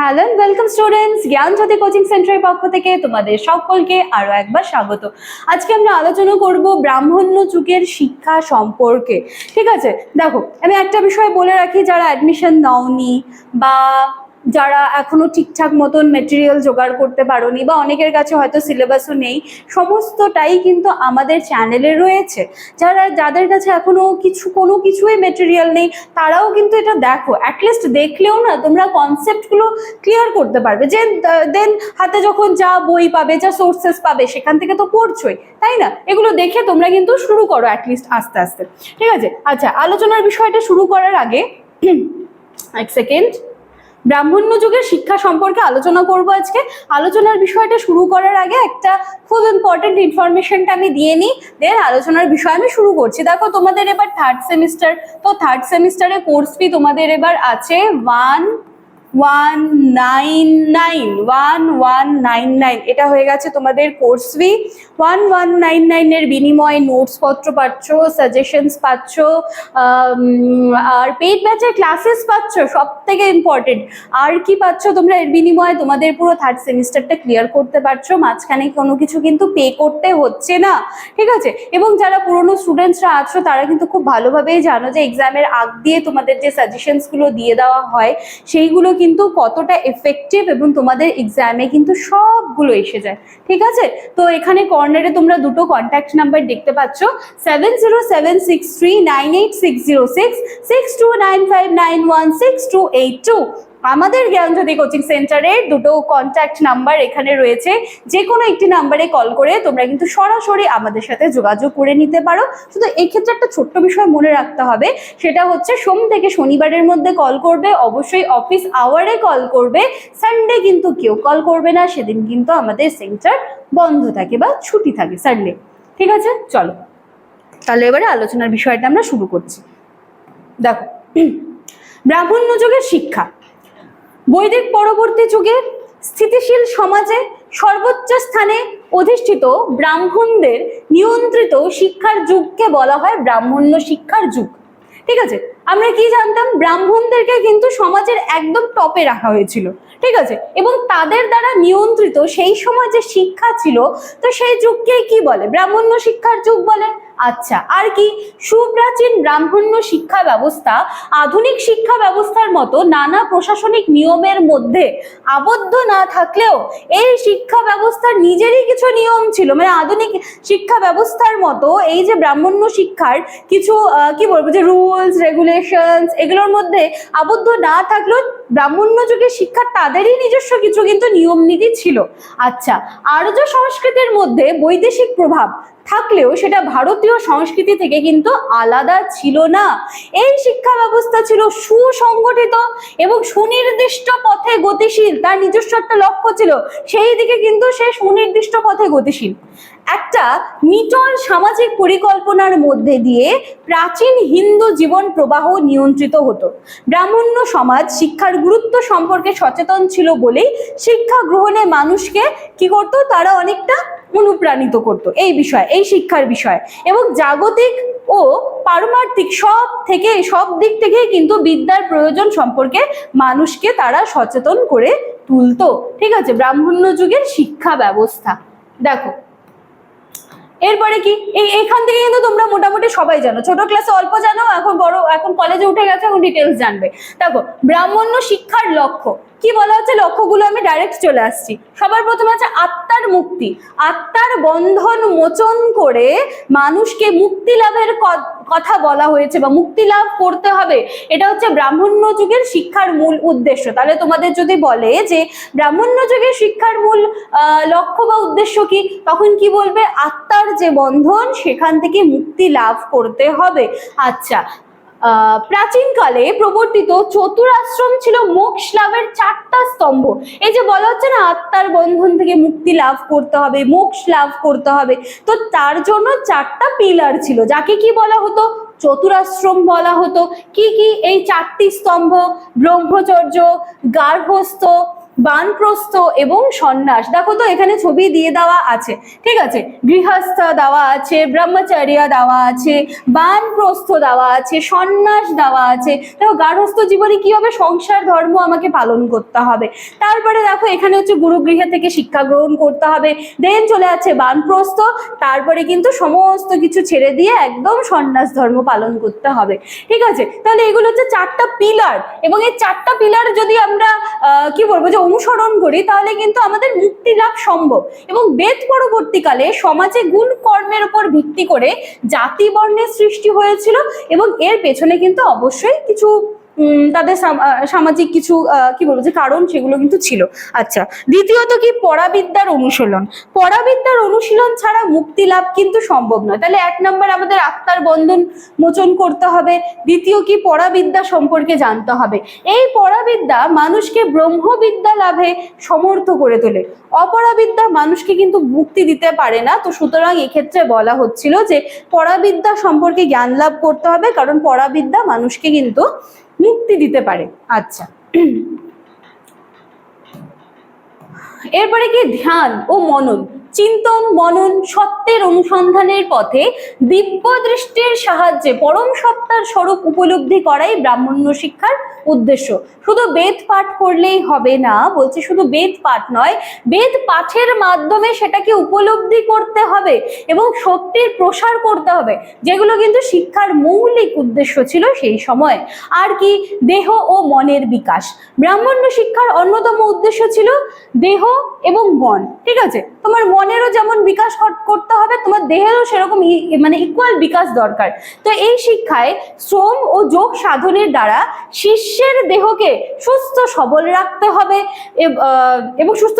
Hello welcome students জ্ঞান জ্যোতি coaching সেন্টারের পক্ষ থেকে তোমাদের সকলকে আরও একবার স্বাগত। আজকে আমরা আলোচনা করব ব্রাহ্মণ্য যুগের শিক্ষা সম্পর্কে। ঠিক আছে? দেখো, আমি একটা বিষয় বলে রাখি, যারা অ্যাডমিশন নাওনি বা যারা এখনও ঠিকঠাক মতন মেটেরিয়াল জোগাড় করতে পারোনি বা অনেকের কাছে হয়তো সিলেবাসও নেই, সমস্তটাই কিন্তু আমাদের চ্যানেলে রয়েছে। যারা, যাদের কাছে এখনও কিছু, কোনো কিছুই মেটেরিয়াল নেই, তারাও কিন্তু এটা দেখো। অ্যাটলিস্ট দেখলেও না, তোমরা কনসেপ্টগুলো ক্লিয়ার করতে পারবে। যে দেন হাতে যখন যা বই পাবে, যা সোর্সেস পাবে, সেখান থেকে তো পড়ছোই, তাই না? এগুলো দেখে তোমরা কিন্তু শুরু করো অ্যাটলিস্ট আস্তে আস্তে। ঠিক আছে? আচ্ছা আলোচনার বিষয়টা শুরু করার আগে, এক সেকেন্ড ব্রাহ্মণ্য যুগের শিক্ষা সম্পর্কে আলোচনা করব আজকে। আলোচনার বিষয়টা শুরু করার আগে একটা খুব ইম্পর্টেন্ট ইনফরমেশনটা আমি দিয়ে নিই। দেন আলোচনার বিষয় আমি শুরু করছি। দেখো, তোমাদের এবার থার্ড সেমিস্টার তো থার্ড সেমিস্টারে কোর্স ফি তোমাদের এবার আছে one one nine nine one one nine nine এটা হয়ে গেছে তোমাদের course fee one one nine নাইনের বিনিময়ে নোটস পত্র পাচ্ছ সাজেশনস পাচ্ছ আর পেইড ব্যাচের ক্লাসেস পাচ্ছ সব থেকে ইম্পর্টেন্ট আর কি পাচ্ছ তোমরা এর বিনিময়ে? তোমাদের পুরো থার্ড সেমিস্টারটা ক্লিয়ার করতে পারছ, মাঝখানে কোনো কিছু কিন্তু পে করতে হচ্ছে না, ঠিক আছে? এবং যারা পুরনো স্টুডেন্টসরা আছো, তারা কিন্তু খুব ভালোভাবেই জানো যে এক্সামের আগ দিয়ে তোমাদের যে সাজেশনসগুলো দিয়ে দেওয়া হয়, সেইগুলো কিন্তু কতটা এফেক্টিভ এবং তোমাদের এক্সামে কিন্তু সবগুলো এসে যায়। ঠিক আছে? তো এখানে কর্নারে তোমরা দুটো কন্ট্যাক্ট নাম্বার দেখতে পাচ্ছ। Seven zero seven six three nine eight six zero six six two nine five nine one six two eight two আমাদের জ্ঞানজ্যোতি কোচিং সেন্টারের দুটো কন্ট্যাক্ট নাম্বার এখানে রয়েছে। যে কোনো একটি নাম্বারে কল করে তোমরা কিন্তু সরাসরি আমাদের সাথে যোগাযোগ করে নিতে পারো। শুধু এক্ষেত্রে একটা ছোট্ট বিষয় মনে রাখতে হবে, সেটা হচ্ছে সোম থেকে শনিবারের মধ্যে কল করবে, অবশ্যই অফিস আওয়ারে কল করবে। সানডে কিন্তু কেউ কল করবে না, সেদিন কিন্তু আমাদের সেন্টার বন্ধ থাকে বা ছুটি থাকে সানডে ঠিক আছে? চলো। তাহলে এবারে আলোচনার বিষয়টা আমরা শুরু করছি। দেখো, ব্রাহ্মণ্য যুগের শিক্ষা। বৈদিক পরবর্তী যুগে স্থিতিশীল সমাজে সর্বোচ্চ স্থানে অধিষ্ঠিত ব্রাহ্মণদের নিয়ন্ত্রিত শিক্ষার যুগকে বলা হয় ব্রাহ্মণ্য শিক্ষার যুগ। ঠিক আছে? আমরা কি জানতাম? ব্রাহ্মণদেরকে কিন্তু সমাজের একদম টপে রাখা হয়েছিল, ঠিক আছে? এবং তাদের দ্বারা নিয়ন্ত্রিত সেই সময় যে শিক্ষা ছিল, তো সেই যুগকে কি বলে? ব্রাহ্মণ্য শিক্ষার যুগ বলে? আচ্ছা আর কি? সুপ্রাচীন ব্রাহ্মণ্য শিক্ষা ব্যবস্থা আধুনিক শিক্ষা ব্যবস্থার মতো নানা প্রশাসনিক নিয়মের মধ্যে আবদ্ধ না থাকলেও এই শিক্ষা ব্যবস্থার নিজেরই কিছু নিয়ম ছিল। মানে আধুনিক শিক্ষা ব্যবস্থার মতো এই যে ব্রাহ্মণ্য শিক্ষার কিছু কি বলব? যে রুলস রেগুলেশনস এগুলোর মধ্যে আবদ্ধ না থাকলেও ব্রাহ্মণ্য যুগের শিক্ষা তাদেরই নিজস্ব কিছু কিন্তু নিয়ম নীতি ছিল। আচ্ছা আর্য সংস্কৃতির মধ্যে বৈদেশিক প্রভাব থাকলেও সেটা ভারতীয় সংস্কৃতি থেকে কিন্তু আলাদা ছিল না। এই শিক্ষা ব্যবস্থা ছিল সুসংগঠিত এবং সুনির্দিষ্ট পথে গতিশীল, তার নিজস্ব একটা লক্ষ্য ছিল। সেই দিকে কিন্তু সে সুনির্দিষ্ট পথে গতিশীল। একটা নিটল সামাজিক পরিকল্পনার মধ্যে দিয়ে প্রাচীন হিন্দু জীবন প্রবাহ নিয়ন্ত্রিত হতো। ব্রাহ্মণ্য সমাজ শিক্ষার গুরুত্ব সম্পর্কে সচেতন ছিল বলেই শিক্ষা গ্রহণে মানুষকে কি করতো, তারা অনেকটা অনুপ্রাণিত করত এই বিষয়, এই শিক্ষার বিষয়। এবং জাগতিক ও পারমার্থিক সব থেকে, সব দিক থেকেই কিন্তু বিদ্যার প্রয়োজন সম্পর্কে মানুষকে তারা সচেতন করে তুলতো। ঠিক আছে? ব্রাহ্মণ্য যুগের শিক্ষা ব্যবস্থা। দেখো এরপরে কি? এই এখান থেকে কিন্তু তোমরা মোটামুটি সবাই জানো। ছোট ক্লাসে অল্প জানো, এখন বড়, এখন কলেজে উঠে গেছে, এখন ডিটেলস জানবে। দেখো, ব্রাহ্মণ্য শিক্ষার লক্ষ্য। কি বলা হচ্ছে? লক্ষ্যগুলো আমি ডাইরেক্ট চলে আসছি। সবার প্রথমে আছে আত্মার মুক্তি। আত্মার বন্ধন মোচন করে মানুষকে মুক্তি লাভের কথা বলা হয়েছে বা মুক্তি লাভ করতে হবে, এটা হচ্ছে ব্রাহ্মণ্য যুগের শিক্ষার মূল উদ্দেশ্য। তাহলে তোমাদের যদি বলে যে ব্রাহ্মণ্য যুগের শিক্ষার মূল লক্ষ্য বা উদ্দেশ্য কি, তখন কি বলবে? আত্মার যে বন্ধন, সেখান থেকে মুক্তি লাভ করতে হবে। আচ্ছা প্রাচীনকালে প্রবর্তিত চতুরাশ্রম ছিল মোক্ষ লাভের চারটা স্তম্ভ। এই যে বলা হচ্ছে না, আত্মার বন্ধন থেকে মুক্তি লাভ করতে হবে, মোক্ষ লাভ করতে হবে, তো তার জন্য চারটা পিলার ছিল। যাকে কি বলা হতো? চতুরাশ্রম বলা হতো। কি কি? এই চারটি স্তম্ভ, ব্রহ্মচর্য গার্হস্থ বানপ্রস্থ এবং সন্ন্যাস। দেখো তো, এখানে ছবি দিয়ে দেওয়া আছে। ঠিক আছে? গৃহস্থ দেওয়া আছে ব্রহ্মচর্য দেওয়া আছে, বানপ্রস্থ দেওয়া আছে, সন্ন্যাস দেওয়া আছে। দেখো, গার্হস্থ জীবনে কি হবে সংসার, ধর্ম আমাকে পালন করতে হবে। তারপরে দেখো, এখানে হচ্ছে গুরুগৃহে থেকে শিক্ষা গ্রহণ করতে হবে। দেন চলে যাচ্ছে বানপ্রস্থ। তারপরে কিন্তু সমস্ত কিছু ছেড়ে দিয়ে একদম সন্ন্যাস ধর্ম পালন করতে হবে। ঠিক আছে? তাহলে এগুলো হচ্ছে চারটা পিলার এবং এই চারটা পিলার যদি আমরা কি বলব যে অনুসরণ করি, তাহলে কিন্তু আমাদের মুক্তি লাভ সম্ভব। এবং বেদ পরবর্তীকালে সমাজে গুণ কর্মের উপর ভিত্তি করে জাতি বর্ণের সৃষ্টি হয়েছিল এবং এর পেছনে কিন্তু অবশ্যই কিছু তাদের সামাজিক কিছু কি বলব, যে কারণ সেগুলো কিন্তু ছিল। আচ্ছা দ্বিতীয়ত কি পরাবিদ্যার অনুশীলন? পরাবিদ্যার অনুশীলন ছাড়া মুক্তি লাভ কিন্তু সম্ভব নয়। তাহলে এক নম্বর আমাদের আত্মার বন্ধন মোচন করতে হবে। দ্বিতীয় কি পরাবিদ্যা সম্পর্কে জানতে হবে। এই পরাবিদ্যা মানুষকে ব্রহ্মবিদ্যা লাভে সমর্থ করে তোলে। অপরাবিদ্যা মানুষকে কিন্তু মুক্তি দিতে পারে না। তো সুতরাং এক্ষেত্রে বলা হচ্ছিল যে পরাবিদ্যা সম্পর্কে জ্ঞান লাভ করতে হবে, কারণ পরাবিদ্যা মানুষকে কিন্তু মুক্তি দিতে পারে। আচ্ছা। এরপরে কি? ধ্যান ও মনন। চিন্তন মনন সত্যের অনুসন্ধানের পথে দিব্য দৃষ্টির সাহায্যে পরম সত্তার স্বরূপ উপলব্ধি করাই ব্রাহ্মণ্য শিক্ষার উদ্দেশ্য। শুধু বেদ পাঠ করলেই হবে না, বলছে শুধু বেদ পাঠ নয়, বেদ পাঠের মাধ্যমে সেটাকে উপলব্ধি করতে হবে এবং সত্যের প্রসার করতে হবে, যেগুলো কিন্তু শিক্ষার মৌলিক উদ্দেশ্য ছিল সেই সময়। আর কি, দেহ ও মনের বিকাশ। ব্রাহ্মণ্য শিক্ষার অন্যতম উদ্দেশ্য ছিল দেহ এবং মন ঠিক আছে? তোমার মনেরও যেমন বিকাশ করতে হবে, তোমার দেহেরও সেরকম মানে ইকুয়াল বিকাশ দরকার। তো এই শিক্ষায় শ্রম ও যোগ সাধনের দ্বারা শিষ্যের দেহকে সুস্থ সবল রাখতে হবে, এবং সুস্থ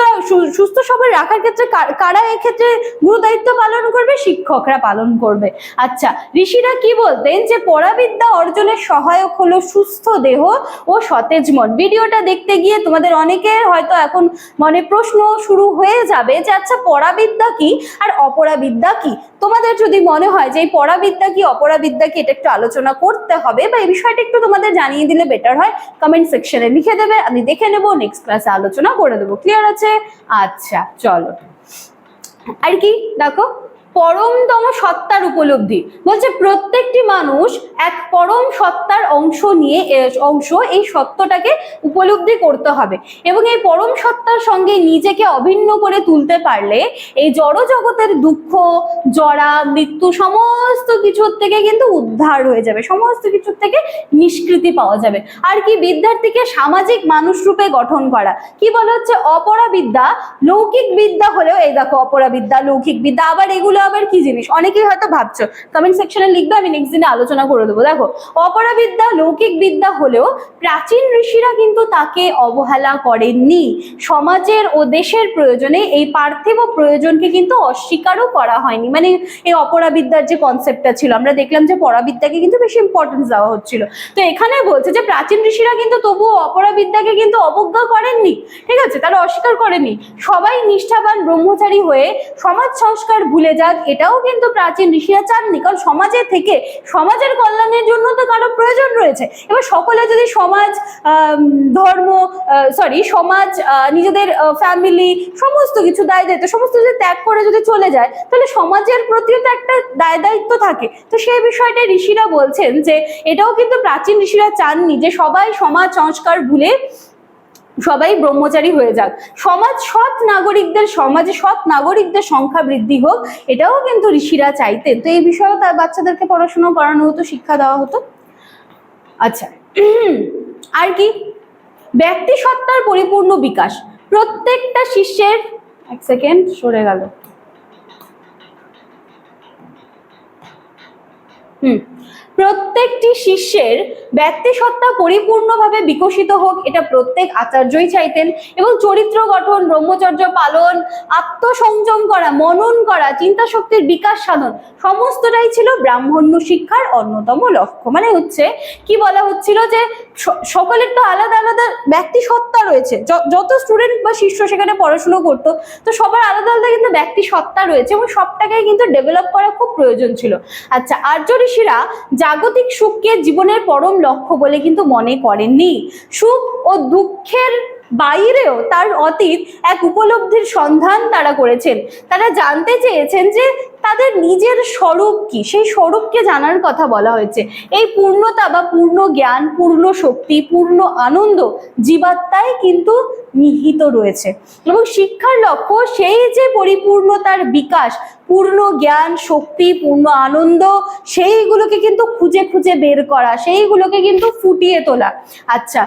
সুস্থ সবল রাখার ক্ষেত্রে কারা এক্ষেত্রে গুরু দায়িত্ব পালন করবে? শিক্ষকরা পালন করবে। আচ্ছা ঋষিরা কি বলতেন যে পরাবিদ্যা অর্জনের সহায়ক হলো সুস্থ দেহ ও সতেজ মন। ভিডিওটা দেখতে গিয়ে তোমাদের অনেকের হয়তো এখন মনে প্রশ্ন শুরু হয়ে যাবে যে আচ্ছা পরাবিদ্যা কি আর অপরাবিদ্যা কি? তোমাদের যদি মনে হয় যে এই পরাবিদ্যা কি, অপরাবিদ্যা কি, এটা একটু আলোচনা করতে হবে বা এই বিষয়টা একটু তোমাদের জানিয়ে দিলে বেটার হয় কমেন্ট সেকশনে লিখে দেবে, আমি দেখে নেব নেক্সট ক্লাসে আলোচনা করে দেবো। ক্লিয়ার আছে? আচ্ছা চলো। আর কি? দেখো পরমতম সত্তার উপলব্ধি। বলছে প্রত্যেকটি মানুষ এক পরম সত্তার অংশ নিয়ে অংশ এই সত্যটাকে উপলব্ধি করতে হবে। এবং এই পরম সত্তার সঙ্গে নিজেকে অভিন্ন করে তুলতে পারলে এই জড় জগতের দুঃখ জড়া মৃত্যু সমস্ত কিছুর থেকে কিন্তু উদ্ধার হয়ে যাবে। সমস্ত কিছুর থেকে নিষ্কৃতি পাওয়া যাবে। আর কি বিদ্যার্থীকে সামাজিক মানুষ রূপে গঠন করা। কি বলা হচ্ছে? অপরা বিদ্যা লৌকিক বিদ্যা হলেও, এই দেখো অপরা বিদ্যা লৌকিক বিদ্যা, আবার এগুলো আবার কি জিনিস? অনেকেই হয়তো ভাবছ কমেন্ট সেকশনে লিখবে, আমি নেক্সট দিনে আলোচনা করে দেবো। দেখো অপরা বিদ্যা লৌকিক বিদ্যা হলেও প্রাচীন ঋষিরা কিন্তু তাকে অবহেলা করেননি। সমাজের ও দেশের প্রয়োজনে এই পার্থিব প্রয়োজনকে কিন্তু অস্বীকারও করা হয়নি। মানে এই অপরাবিদ্যার যে কনসেপ্টটা ছিল, আমরা দেখলাম যে পরাবিদ্যাকে কিন্তু বেশি ইম্পর্টেন্স দেওয়া হচ্ছিল। তো এখানে বলছে যে প্রাচীন ঋষিরা কিন্তু তবুও অপরাবিদ্যাকে কিন্তু অবজ্ঞা করেননি। ঠিক আছে? তারা অস্বীকার করেনি। সবাই নিষ্ঠাবান ব্রহ্মচারী হয়ে সমাজ সংস্কার ভুলে যাক এটাও কিন্তু প্রাচীন ঋষিরা চাননি কারণ সমাজে থেকে সমাজের কল্যাণের জন্য তো কারও প্রয়োজন রয়েছে। এবার সকলে যদি সমাজ ধর্ম সরি সমাজ নিজেদের ফ্যামিলি সমস্ত কিছু দায় দায়িত্ব, সমস্ত কিছু ত্যাগ করে যদি চলে যায়, তাহলে সমাজের প্রতিও তো একটা দায় দায়িত্ব থাকে। তো সেই বিষয়টা ঋষিরা বলছেন যে, এটাও কিন্তু প্রাচীন ঋষিরা চাননি যে সবাই সমাজ, সংস্কার ভুলে সবাই ব্রহ্মচারী হয়ে যাক। সমাজ সৎ নাগরিকদের, সমাজে সৎ নাগরিকদের সংখ্যা বৃদ্ধি হোক, এটাও কিন্তু ঋষিরা চাইতেন। তো এই বিষয়েও তার বাচ্চাদেরকে পড়াশোনা করানো হতো, শিক্ষা দেওয়া হতো। আচ্ছা আর কি? ব্যক্তি সত্তার পরিপূর্ণ বিকাশ। প্রত্যেকটা শিষ্যের, এক সেকেন্ড, সরে গেল। হুম প্রত্যেকটি শিষ্যের ব্যক্তিসত্তা পরিপূর্ণভাবে বিকশিত হোক, এটা প্রত্যেক আচার্যই চাইতেন। এবং চরিত্র গঠন, ব্রহ্মচর্য পালন, আত্মসংযম করা, মনন করা চিন্তা শক্তির বিকাশ সাধন, সমস্তটাই ছিল ব্রাহ্মণ্য শিক্ষার অন্যতম লক্ষ্য। মানে হচ্ছে, কি বলা হচ্ছিল যে সকলের তো আলাদা আলাদা ব্যক্তি সত্তা রয়েছে। য- যত স্টুডেন্ট বা শিষ্য সেখানে পড়াশুনো করতো, তো সবার আলাদা আলাদা কিন্তু ব্যক্তি সত্তা রয়েছে এবং সবটাকেই কিন্তু ডেভেলপ করা খুব প্রয়োজন ছিল। আচ্ছা আর্য ঋষিরা জাগতিক সুখকে জীবনের পরম লক্ষ্য বলে কিন্তু মনে করেননি। সুখ ও দুঃখের বাইরেও তার অতীত এক উপলব্ধির সন্ধান তারা করেছেন। তারা জানতে চেয়েছেন যে তাদের নিজের স্বরূপ কি? সেই স্বরূপকে জানার কথা বলা হয়েছে। এই পূর্ণতা বা পূর্ণ জ্ঞান, পূর্ণ শক্তি, পূর্ণ আনন্দ জীবাত্মায় কিন্তু নিহিত রয়েছে। এবং শিক্ষার লক্ষ্য সেই যে পরিপূর্ণতার বিকাশ পূর্ণ জ্ঞান, শক্তি, পূর্ণ আনন্দ, সেইগুলোকে কিন্তু খুঁজে খুঁজে বের করা, সেইগুলোকে কিন্তু ফুটিয়ে তোলা। আচ্ছা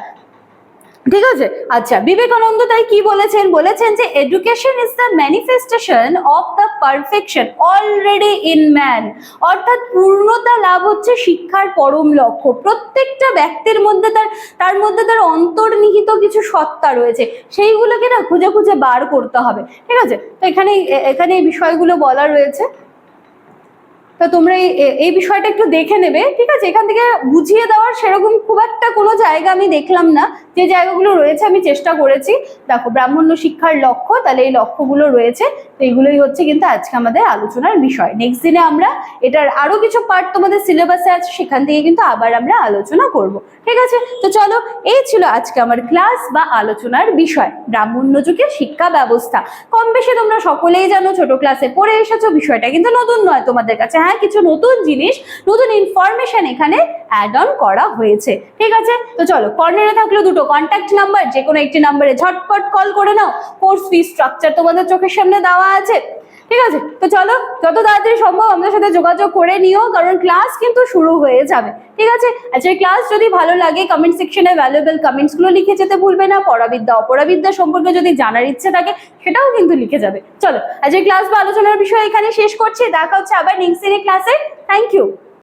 ঠিক আছে? আচ্ছা বিবেকানন্দ তাই কি বলেছেন? বলেছেন যে education is the manifestation of the perfection already in man অর্থাৎ পূর্ণতা লাভ হচ্ছে শিক্ষার পরম লক্ষ্য। প্রত্যেকটা ব্যক্তির মধ্যে তার তার মধ্যে তার অন্তর্নিহিত কিছু সত্তা রয়েছে। সেইগুলোকে না খুঁজে খুঁজে বার করতে হবে। ঠিক আছে? তো এখানে এখানে এই বিষয়গুলো বলা রয়েছে। তো তোমরা এই বিষয়টা একটু দেখে নেবে, ঠিক আছে? এখান থেকে বুঝিয়ে দেওয়ার সেরকম খুব একটা কোনো জায়গা আমি দেখলাম না। যে জায়গাগুলো রয়েছে আমি চেষ্টা করেছি। দেখো, ব্রাহ্মণ্য শিক্ষার লক্ষ্য, তাহলে এই লক্ষ্যগুলো রয়েছে। এগুলোই হচ্ছে কিন্তু আজকে আমাদের আলোচনার বিষয়। নেক্সট দিনে আমরা এটার আরও কিছু পার্ট তোমাদের সিলেবাসে আছে, সেখান থেকে কিন্তু আবার আমরা আলোচনা করব। ঠিক আছে? তো চলো, এই ছিল আজকে আমার ক্লাস বা আলোচনার বিষয়। ব্রাহ্মণ্য যুগের শিক্ষা ব্যবস্থা। কম বেশি তোমরা সকলেই জানো, ছোট ক্লাসে পড়ে এসেছ, বিষয়টা কিন্তু নতুন নয় তোমাদের কাছে। হ্যাঁ কিছু নতুন জিনিস, নতুন ইনফরমেশন এখানে অ্যাড অন করা হয়েছে। ঠিক আছে? তো চলো কর্নারে থাকল দুটো। কন্ট্যাক্ট নাম্বার যে কোনো একটি নাম্বারে ঝটপট কল করে নাও। কোর্স ফি স্ট্রাকচার তোমাদের চোখের সামনে দেওয়া আছে। ঠিক আছে? তো চলো, যত তাড়াতাড়ি সম্ভব আমাদের সাথে যোগাযোগ করে নিও, কারণ ক্লাস কিন্তু শুরু হয়ে যাবে। ঠিক আছে? আচ্ছা ক্লাস যদি ভালো লাগে কমেন্ট সেকশনে ভ্যালুয়েবল কমেন্টসগুলো লিখে যেতে ভুলবে না। পরাবিদ্যা, অপরাবিদ্যা সম্পর্কে যদি জানার ইচ্ছে থাকে, সেটাও কিন্তু লিখে যাবে। চলো আজকে ক্লাস বা আলোচনার বিষয় এখানে শেষ করছি। দেখা হচ্ছে আবার নেক্সট ক্লাসে থ্যাংক ইউ